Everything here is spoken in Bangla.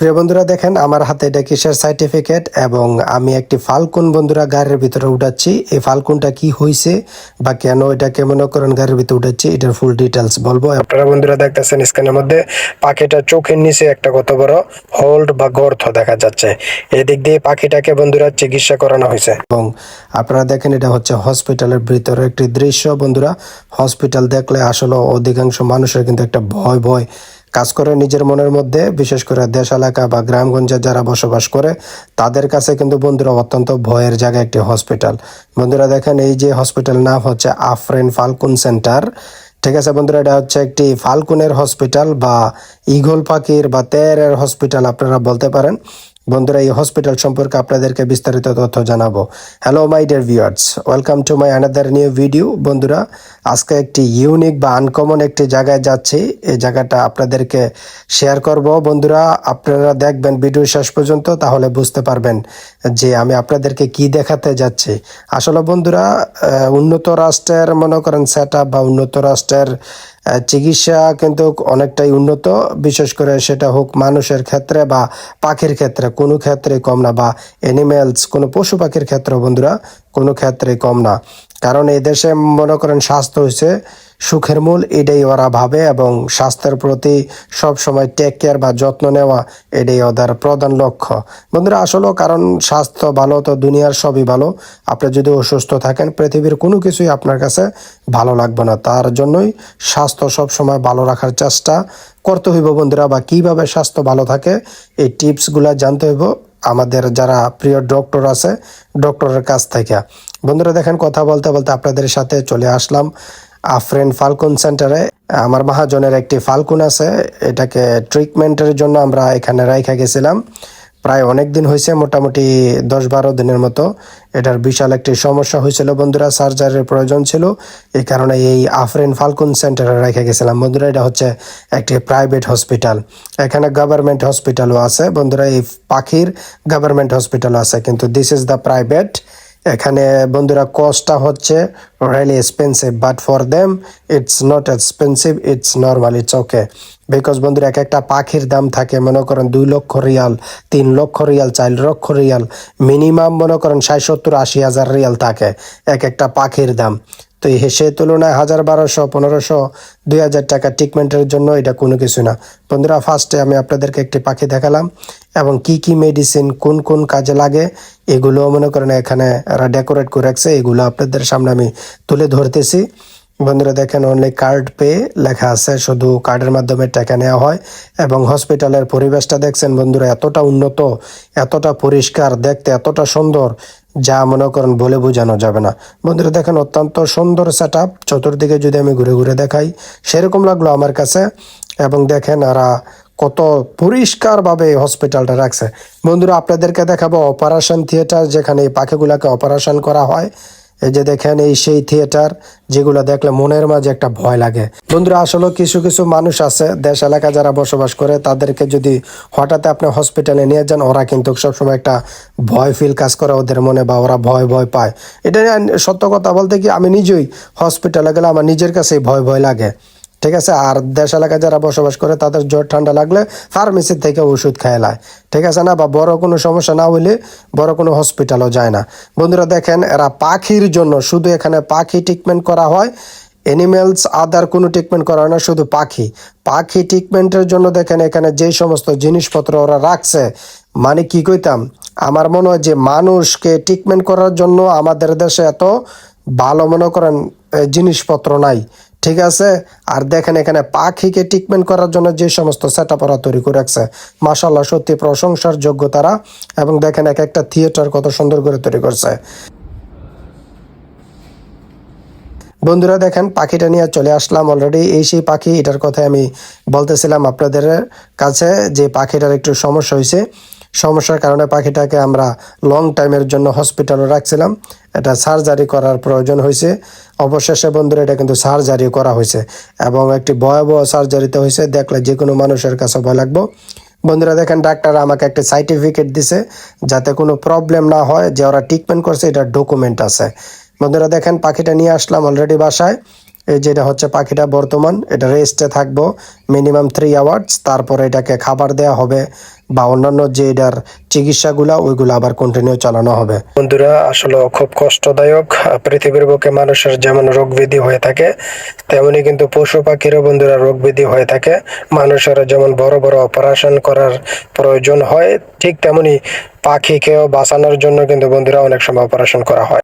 প্রিয় বন্ধুরা, দেখেন আমার হাতে এটা কিসের সার্টিফিকেট এবং আমি একটি ফাল্কুন বন্ধুরা গাড়ির ভিতরে উঠাচ্ছি। এই ফাল্কুনটা কি হয়েছে বা কেন এটাকে মনে করেন গাড়ির ভিতরে উঠাচ্ছি, এটার ফুল ডিটেলস বলব। আপনারা বন্ধুরা দেখতেছেন স্ক্রিনের মধ্যে পাখিটা চোখের নিচে একটা কত বড় হোল্ড বা গর্ত দেখা যাচ্ছে। এদিক দিয়ে পাখিটাকে বন্ধুরা চিকিৎসা করানো হয়েছে এবং আপনারা দেখেন এটা হচ্ছে হসপিটালের ভিতরে একটি দৃশ্য বন্ধুরা। হসপিটাল দেখলে আসলে অধিকাংশ মানুষের কিন্তু একটা ভয় ভয় কাজ করে নিজের মনের মধ্যে, বিশেষ করে দেশ, এলাকা বা গ্রামগঞ্জে যারা বসবাস করে, তাদের কাছে কিন্তু বন্ধুরা অত্যন্ত ভয়ের জায়গা একটি হসপিটাল বন্ধুরা দেখেন, এই যে হসপিটাল নাম হচ্ছে আফরেন ফালকুন সেন্টার। ঠিক আছে বন্ধুরা, এটা হচ্ছে একটি ফাল্কুনের হসপিটাল বা ইগল পাখির বা তেরের হসপিটাল আপনারা বলতে পারেন। বন্ধুরা, এই হসপিটাল সম্পর্কে আপনাদেরকে বিস্তারিত তথ্য জানাব। Hello my dear viewers welcome to my another new video বন্ধুরা, আজকে একটি ইউনিক বা আনকমন একটি জায়গায় যাচ্ছি। এই জায়গাটা আপনাদেরকে শেয়ার করব। বন্ধুরা, আপনারা দেখবেন ভিডিও শেষ পর্যন্ত, তাহলে বুঝতে পারবেন যে আমি আপনাদেরকে কি দেখাতে যাচ্ছি। আসলে বন্ধুরা উন্নত রাষ্ট্রের মনে করেন সেট বা উন্নত রাষ্ট্রের চিকিৎসা কিন্তু অনেকটাই উন্নত, বিশেষ করে সেটা হোক মানুষের ক্ষেত্রে বা পাখির ক্ষেত্রে, কোনো ক্ষেত্রে কম না, বা এনিম্যালস কোনো পশু পাখির ক্ষেত্রে বন্ধুরা কোনো ক্ষেত্রে কম না। কারণ এই দেশে মনে করেন স্বাস্থ্য হচ্ছে সুখের মূল এটাই ওরা ভাবে এবং স্বাস্থ্যের প্রতি সব সময় টেক কেয়ার বা যত্ন নেওয়া এটাই ওদের প্রধান লক্ষ্য। বন্ধুরা আসলে কারণ স্বাস্থ্য ভালো তো দুনিয়ার সবই ভালো। আপনি যদি অসুস্থ থাকেন, পৃথিবীর কোনো কিছুই আপনার কাছে ভালো লাগবে না। তার জন্যই স্বাস্থ্য সব সময় ভালো রাখার চেষ্টা করতে হইব বন্ধুরা, বা কীভাবে স্বাস্থ্য ভালো থাকে, এই টিপসগুলো জানতে হইব। আমাদের যারা প্রিয় ডক্টর আছে, ডক্টরের কাছ থেকে। বন্ধুরা দেখেন, কথা বলতে বলতে আপনাদের সাথে চলে আসলাম আফরেন ফালকুন সেন্টারে আমার মহাজনের একটি ফালকুন আছে, এটাকে ট্রিটমেন্টের জন্য আমরা এখানে রাইখা গেছিলাম। প্রায় অনেক দিন হয়েছে, মোটামুটি দশ বারো দিনের মতো। এটার বিশাল একটি সমস্যা হয়েছিল বন্ধুরা, সার্জারির প্রয়োজন ছিল। এই কারণে এই আফরিন ফাল্কুন সেন্টারে রেখে গেছিলাম। বন্ধুরা, এটা হচ্ছে একটি প্রাইভেট হসপিটাল। এখানে গভর্নমেন্ট হসপিটালও আছে। বন্ধুরা, এই পাখির গভর্নমেন্ট হসপিটালও আছে, কিন্তু দিস ইজ দ্য প্রাইভেট এখানে বন্ধুরা কস্টটা হচ্ছে really expensive but for them it's not expensive it's normal it's okay because বন্ধুরা, এক একটা পাখির দাম থাকে, মনে করেন দুই লক্ষ রিয়াল, তিন লক্ষ রিয়াল, চার লক্ষ রিয়াল, মিনিমাম মনে করেন ষাট, সত্তর, আশি হাজার রিয়াল থাকে এক একটা পাখির দাম। তো সে তুলনায় হাজার বারোশো, পনেরোশো, দুই হাজার টাকা ট্রিটমেন্টের জন্য এটা কোনো কিছু না। বন্ধুরা ফার্স্টে আমি আপনাদেরকে একটি পাখি দেখালাম এবং কি কি মেডিসিন কোন কোন কাজে লাগে, এগুলো মনে করেন এখানে ডেকোরেট করে রাখছে এগুলো আপনাদের সামনে আমি তুলে ধরতেছি। বন্ধুরা দেখেন অনলি কার্ড পে লেখা আছে, শুধু কার্ডের মাধ্যমে টাকা নেওয়া হয়। এবং হসপিটালের পরিবেশটা দেখছেন বন্ধুরা, এতটা উন্নত, এতটা পরিষ্কার, দেখতে এতটা সুন্দর, যা মনে করেন বলে বোঝানো যাবে না। বন্ধুরা দেখেন, অত্যন্ত সুন্দর সেট আপ চতুর্দিকে যদি আমি ঘুরে ঘুরে দেখাই, সেরকম লাগল আমার কাছে। এবং দেখেন, এরা কত পরিষ্কারভাবে হসপিটালটা রাখছে। বন্ধুরা, আপনাদেরকে দেখাবো অপারেশন থিয়েটার যেখানে পাখিগুলাকে অপারেশন করা হয়। এই যে দেখেন, এই সেই থিয়েটার যেগুলো দেখলে মনের মাঝে একটা ভয় লাগে। বন্ধুরা, আসলে কিছু কিছু মানুষ আছে, দেশ এলাকা যারা বসবাস করে, তাদেরকে যদি হঠাৎ আপনি হসপিটালে নিয়ে যান, ওরা কিন্তু সবসময় একটা ভয় ফিল কাজ করে ওদের মনে, বা ওরা ভয় ভয় পায়। এটা সত্য কথা বলতে কি, আমি নিজেই হসপিটালে গেলে আমার নিজের কাছেই ভয় ভয় লাগে। ঠিক আছে? আর দেশ এলাকায় যারা বসবাস করে, তাদের জ্বর, ঠান্ডা লাগলে ফার্মেসি থেকে ওষুধ খায় লায় ঠিক আছে না? বা বড় কোনো সমস্যা না হইলে বড় কোনো হসপিটালও যায় না। বন্ধুরা দেখেন, এরা পাখির জন্য শুধু এখানে পাখি ট্রিটমেন্ট করা হয় অ্যানিমেলস আদার কোনো ট্রিটমেন্ট করা হয় না, শুধু পাখি। পাখি ট্রিটমেন্টের জন্য দেখেন, এখানে যে সমস্ত জিনিসপত্র ওরা রাখছে মানে কি কইতাম? আমার মনে হয় যে মানুষকে ট্রিটমেন্ট করার জন্য আমাদের দেশে এত ভালো মনে করেন জিনিসপত্র নাই। ঠিক আছে? আর দেখেন এখানে পাখিকে ট্রিটমেন্ট করার জন্য যে সমস্ত সেট আপ ওরা তৈরি করে রাখছে মাসাল্লাহ সত্যি প্রশংসার যোগ্য তারা। এবং দেখেন এক একটা থিয়েটার কত সুন্দর করে তৈরি করছে। বন্ধুরা দেখেন, পাখিটা নিয়ে চলে আসলাম অলরেডি এই সেই পাখি, এটার কথা আমি বলতেছিলাম আপনাদের কাছে যে পাখিটার একটু সমস্যা হয়েছে। সমস্যার কারণে পাখিটাকে আমরা লং টাইমের জন্য হসপিটালে রাখছিলাম। এটা সার্জারি করার প্রয়োজন হয়েছে। অবশেষে বন্ধুরা, এটা কিন্তু সার্জারি করা হয়েছে এবং একটি ভয়াবহ সার্জারিতে হয়েছে। দেখলে যে কোনো মানুষের কাছে ভয় লাগবো। বন্ধুরা, দেখেন ডাক্তার আমাকে একটা সার্টিফিকেট দিছে যাতে কোনো প্রবলেম না হয়, যে ওরা ট্রিটমেন্ট করছে, এটা ডকুমেন্ট আছে। বন্ধুরা, দেখেন পাখিটা নিয়ে আসলাম অলরেডি বাসায়। যেটা হচ্ছে পাখিটা বর্তমান, এটা রেস্টে থাকব মিনিমাম থ্রি আওয়ার্স তারপরে এটাকে খাবার দেওয়া হবে, বা অন্যান্য যে এটার চিকিৎসাগুলা, ওইগুলো আবার কন্টিনিউ চালানো হবে। বন্ধুরা, আসলে খুব কষ্টদায়ক, পৃথিবীর বুকে মানুষের যেমন রোগ ব্যাধি হয়ে থাকে, তেমনি কিন্তু পশু পাখিরও বন্ধুরা রোগ ব্যাধি হয়ে থাকে। মানুষের যেমন বড় বড় অপারেশন করার প্রয়োজন হয়, ঠিক তেমনি পাখিকেও বাঁচানোর জন্য কিন্তু বন্ধুরা অনেক সময় অপারেশন করা হয়।